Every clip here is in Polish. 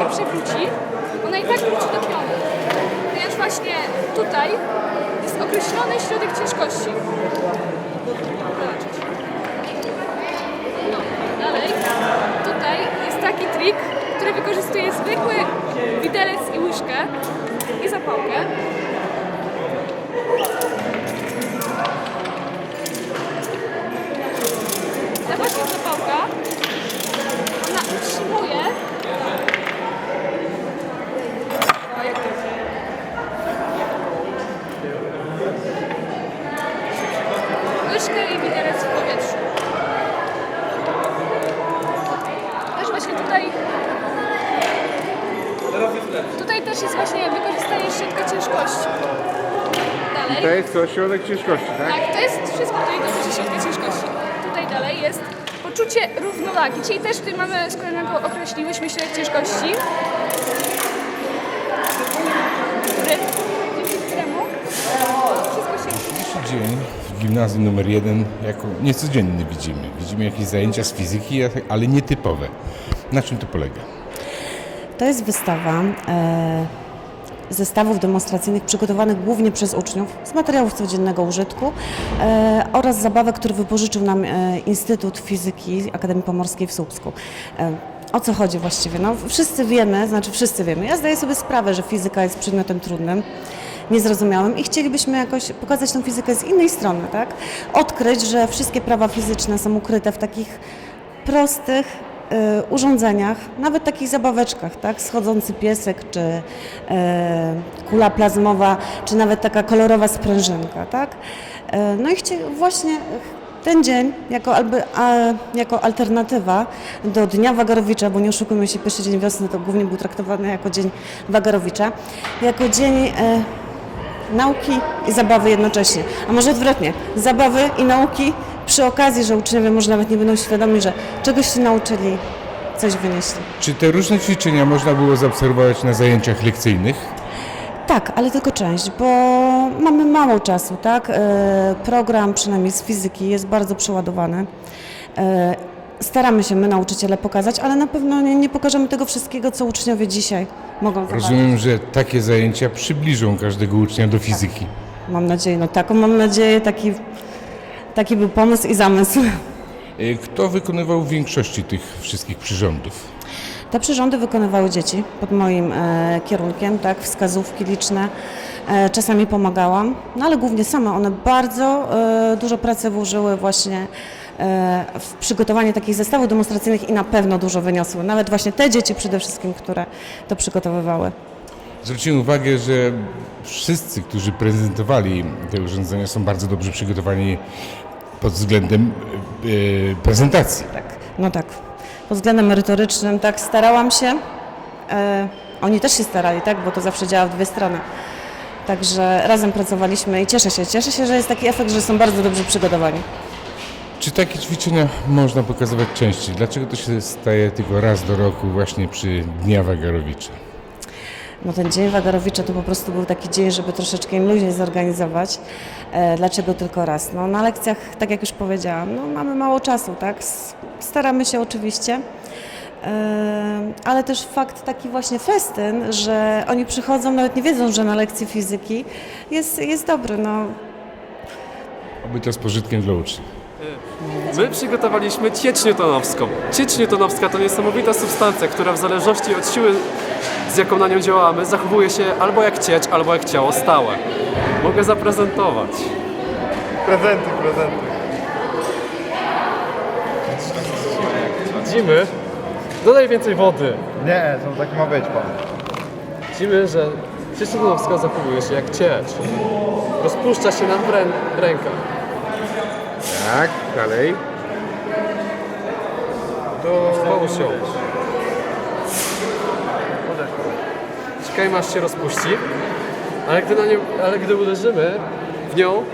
się przewróci, ona i tak wróci do pionu. Ponieważ właśnie tutaj jest określony środek ciężkości. No, dalej. Tutaj jest taki trik, który wykorzystuje zwykły widelec i łyżkę i zapałkę. Właśnie tutaj Tutaj też jest właśnie wykorzystanie środka ciężkości. To Dalej. jest co? Środek ciężkości, tak? Tak, to jest wszystko tutaj dotyczy środka ciężkości. Tutaj dalej jest poczucie równowagi, czyli też tutaj mamy, skoro go określiłyśmy środek ciężkości, dzień w gimnazjum numer jeden jako niecodzienny widzimy. Widzimy jakieś zajęcia z fizyki, ale nietypowe. Na czym to polega? To jest wystawa e, zestawów demonstracyjnych przygotowanych głównie przez uczniów z materiałów codziennego użytku e, oraz zabawek, które wypożyczył nam e, Instytut Fizyki Akademii Pomorskiej w Słupsku. E, o co chodzi właściwie? No, wszyscy wiemy, znaczy wszyscy wiemy. Ja zdaję sobie sprawę, że fizyka jest przedmiotem trudnym niezrozumiałym i chcielibyśmy jakoś pokazać tę fizykę z innej strony, tak? Odkryć, że wszystkie prawa fizyczne są ukryte w takich prostych urządzeniach, nawet takich zabaweczkach, tak? Schodzący piesek, czy y, kula plazmowa, czy nawet taka kolorowa sprężynka, tak? Y, no i właśnie ten dzień jako, alby, a, jako alternatywa do Dnia Wagarowicza, bo nie oszukujmy się, pierwszy dzień wiosny to głównie był traktowany jako Dzień Wagarowicza, jako dzień e, nauki i zabawy jednocześnie. A może odwrotnie, zabawy i nauki przy okazji, że uczniowie może nawet nie będą świadomi, że czegoś się nauczyli, coś wynieśli. Czy te różne ćwiczenia można było zaobserwować na zajęciach lekcyjnych? Tak, ale tylko część, bo mamy mało czasu, tak? E, Program, przynajmniej z fizyki, jest bardzo przeładowany. E, Staramy się my, nauczyciele, pokazać, ale na pewno nie, nie pokażemy tego wszystkiego, co uczniowie dzisiaj mogą zobaczyć. Rozumiem, że takie zajęcia przybliżą każdego ucznia do fizyki. Mam nadzieję, no taką mam nadzieję, taki, taki był pomysł i zamysł. Y, Kto wykonywał większości tych wszystkich przyrządów? Te przyrządy wykonywały dzieci pod moim e, kierunkiem, tak, wskazówki liczne. E, czasami pomagałam, no ale głównie same. One bardzo e, dużo pracy włożyły właśnie e, w przygotowanie takich zestawów demonstracyjnych i na pewno dużo wyniosły. Nawet właśnie te dzieci przede wszystkim, które to przygotowywały. Zwróciłem uwagę, że wszyscy, którzy prezentowali te urządzenia są bardzo dobrze przygotowani pod względem y, prezentacji. Tak, no tak. Pod względem merytorycznym tak starałam się. E, oni też się starali, tak, bo to zawsze działa w dwie strony. Także razem pracowaliśmy i cieszę się. Cieszę się, że jest taki efekt, że są bardzo dobrze przygotowani. Czy takie ćwiczenia można pokazywać częściej? Dlaczego to się staje tylko raz do roku właśnie przy Dnia Wagarowicza? No ten dzień Wagarowicza to po prostu był taki dzień, żeby troszeczkę im luźniej zorganizować. E, dlaczego tylko raz? No na lekcjach, tak jak już powiedziałam, no mamy mało czasu, tak? Staramy się oczywiście. E, ale też fakt taki właśnie festyn, że oni przychodzą, nawet nie wiedzą, że na lekcji fizyki jest, jest dobry. No, Oby to z pożytkiem dla uczniów. My przygotowaliśmy ciecz newtonowską. Ciecz newtonowska to niesamowita substancja, która w zależności od siły, z jaką na nią działamy, zachowuje się albo jak ciecz, albo jak ciało stałe. Mogę zaprezentować. Prezenty, prezenty. Widzimy, dodaj więcej wody. Nie, to tak ma być pan. Widzimy, że ciecz newtonowska zachowuje się jak ciecz. Rozpuszcza się nam w, rę w rękach. Tak, dalej. To Połóż ją. Czekajmy aż się rozpuści. Ale gdy, na nią, ale gdy uderzymy w nią,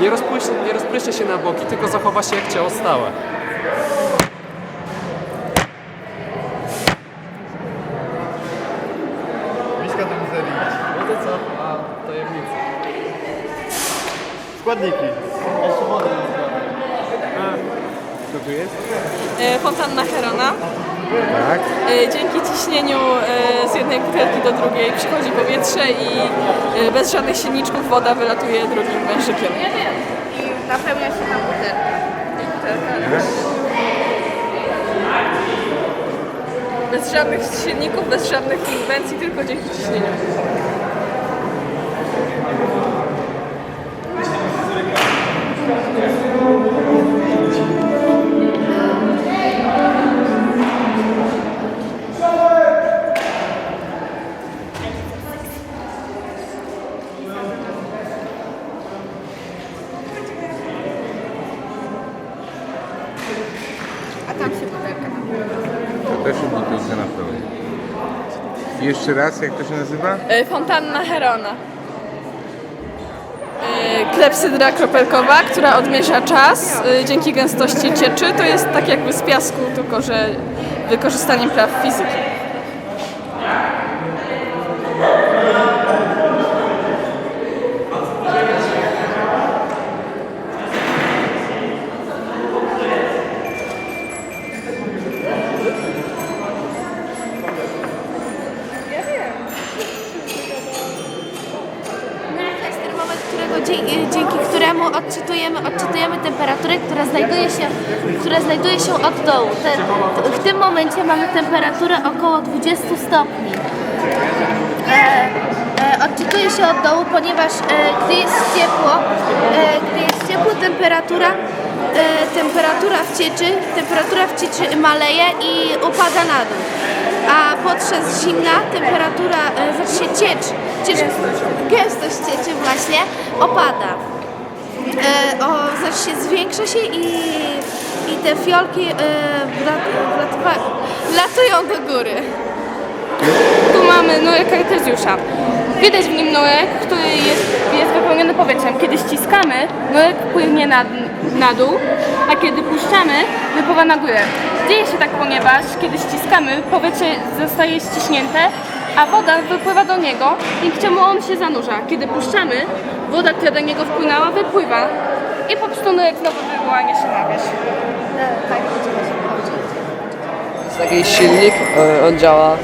nie rozpłyśnie, nie rozpryśnie się na boki, tylko zachowa się jak ciało stałe. bliska do mizerii. No to co? A tajemnica. Składniki. Co tu jest? E, Fontanna Herona. Tak. E, Dzięki ciśnieniu e, z jednej butelki do drugiej przychodzi powietrze i e, bez żadnych silniczków woda wylatuje drugim wężykiem. Napełnia się na butelkę. Bez żadnych silników, bez żadnych inwencji, tylko dzięki ciśnieniu. Jeszcze raz, jak to się nazywa? E, Fontanna Herona. E, Klepsydra kropelkowa, która odmierza czas e, dzięki gęstości cieczy. To jest tak jakby z piasku, tylko że wykorzystaniem praw fizyki. Dzięki, dzięki któremu odczytujemy, odczytujemy temperaturę, która znajduje się, która znajduje się od dołu. W tym momencie mamy temperaturę około 20 stopni. E, e, odczytuje się od dołu, ponieważ e, gdy jest ciepło, e, gdy jest ciepło temperatura, e, temperatura w cieczy, temperatura w cieczy maleje i upada na dół. A podczas zimna temperatura, e, znaczy się ciecz, ciecz gęstość cieczy właśnie opada. E, o, znaczy się zwiększa się i, i te fiolki e, wlat, wlatywa- wlatują do góry. Tu mamy Noe Kartezjusza. Widać w nim Noek, który jest, jest wypełniony powietrzem. Kiedy ściskamy, Noek płynie na, na dół, a kiedy puszczamy, wypływa na górę. Dzieje się tak, ponieważ kiedy ściskamy, powietrze zostaje ściśnięte, a woda wypływa do niego, dzięki czemu on się zanurza. Kiedy puszczamy, woda, która do niego wpłynęła, wypływa i po prostu Noek znowu wyłania się na wierzch. jest taki silnik, e, on działa,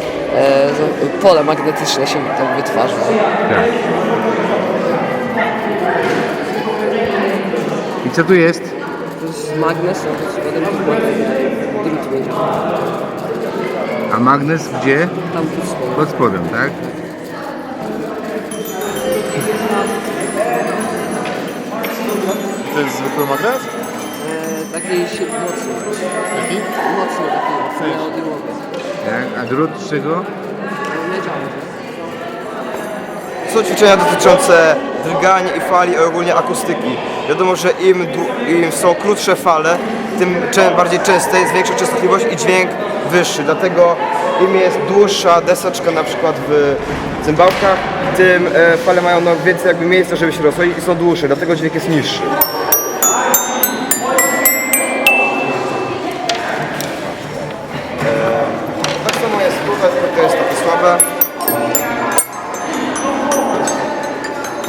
pole magnetyczne się tam wytwarza. Tak. I co tu jest? To jest magnes, a spodem drut będzie. A magnes gdzie? Tam pod spodem. Pod spodem, tak? To jest zwykły magnes? E, taki mocny. Taki? Mocny, taki neodymowy. Tak. A drut czego? Są ćwiczenia dotyczące drgań i fali, a ogólnie akustyki. Wiadomo, że im, im są krótsze fale, tym bardziej częste jest większa częstotliwość i dźwięk wyższy. Dlatego im jest dłuższa deseczka na przykład w cymbałkach, tym e, fale mają no, więcej jakby miejsca, żeby się rozwoić i są dłuższe, dlatego dźwięk jest niższy. Tylko jest takie słabe.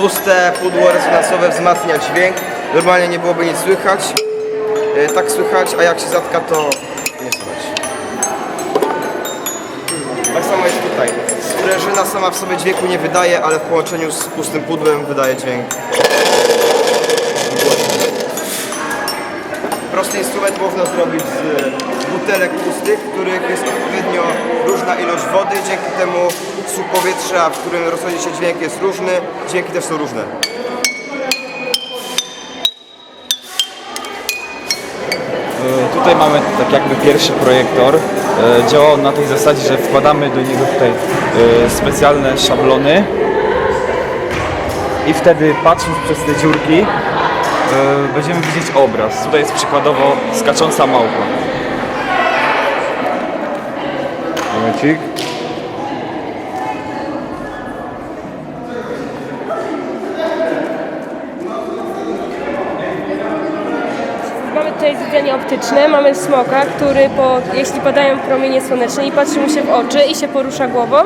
puste pudło rezonansowe wzmacnia dźwięk. Normalnie nie byłoby nic słychać. E, Tak słychać, a jak się zatka, to nie słychać. Tak samo jest tutaj. Sprężyna sama w sobie dźwięku nie wydaje, ale w połączeniu z pustym pudłem wydaje dźwięk. Prosty instrument można zrobić z butelek pustych, w których jest odpowiednio różna ilość wody. Dzięki temu słup powietrza, w którym rozchodzi się dźwięk jest różny. Dźwięki też są różne. E, Tutaj mamy tak jakby pierwszy projektor. E, Działa on na tej zasadzie, że wkładamy do niego tutaj e, specjalne szablony i wtedy patrząc przez te dziurki będziemy widzieć obraz. Tutaj jest przykładowo skacząca małpa. Momencik. Mamy tutaj zwiedzanie optyczne, mamy smoka, który po, jeśli padają promienie słoneczne i patrzy mu się w oczy i się porusza głową,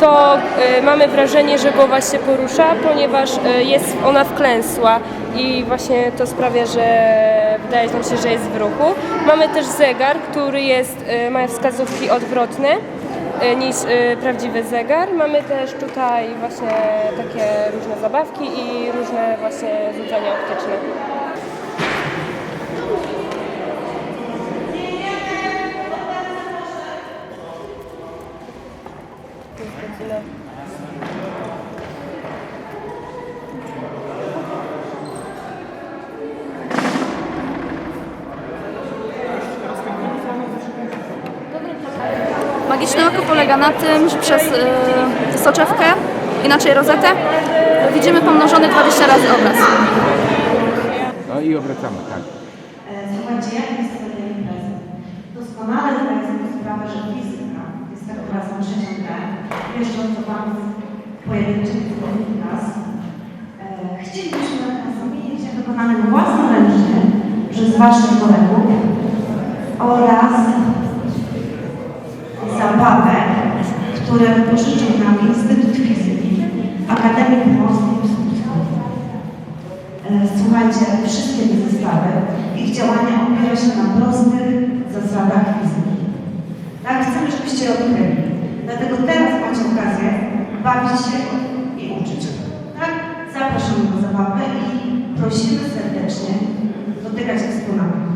to y, mamy wrażenie, że głowa się porusza, ponieważ y, jest ona wklęsła i właśnie to sprawia, że wydaje nam się, że jest w ruchu. Mamy też zegar, który jest, e, ma wskazówki odwrotne e, niż e, prawdziwy zegar. Mamy też tutaj właśnie takie różne zabawki i różne właśnie złudzenia optyczne. To jest godzina Magiczne oko polega na tym, że przez y, soczewkę, inaczej rozetę, widzimy pomnożony 20 razy obraz. No i obracamy, tak. Słuchajcie, jak jest to imprezy? Doskonale zdaję sobie sprawę, że fizyka jest tak klasą trzecią D. Jeszcze co Pan z pojedynczych zgodnych klas. E, Chcielibyśmy na zamienić wykonanym własnoręcznie przez Waszych kolegów oraz które wypożyczył nam Instytut Fizyki Akademii Pomorskiej e, Słuchajcie, wszystkie te zestawy, ich działania opiera się na prostych zasadach fizyki. Tak, chcemy, żebyście odkryli. Dlatego teraz macie okazję bawić się i uczyć. Tak? Zapraszamy do zabawy i prosimy serdecznie dotykać eksponatów.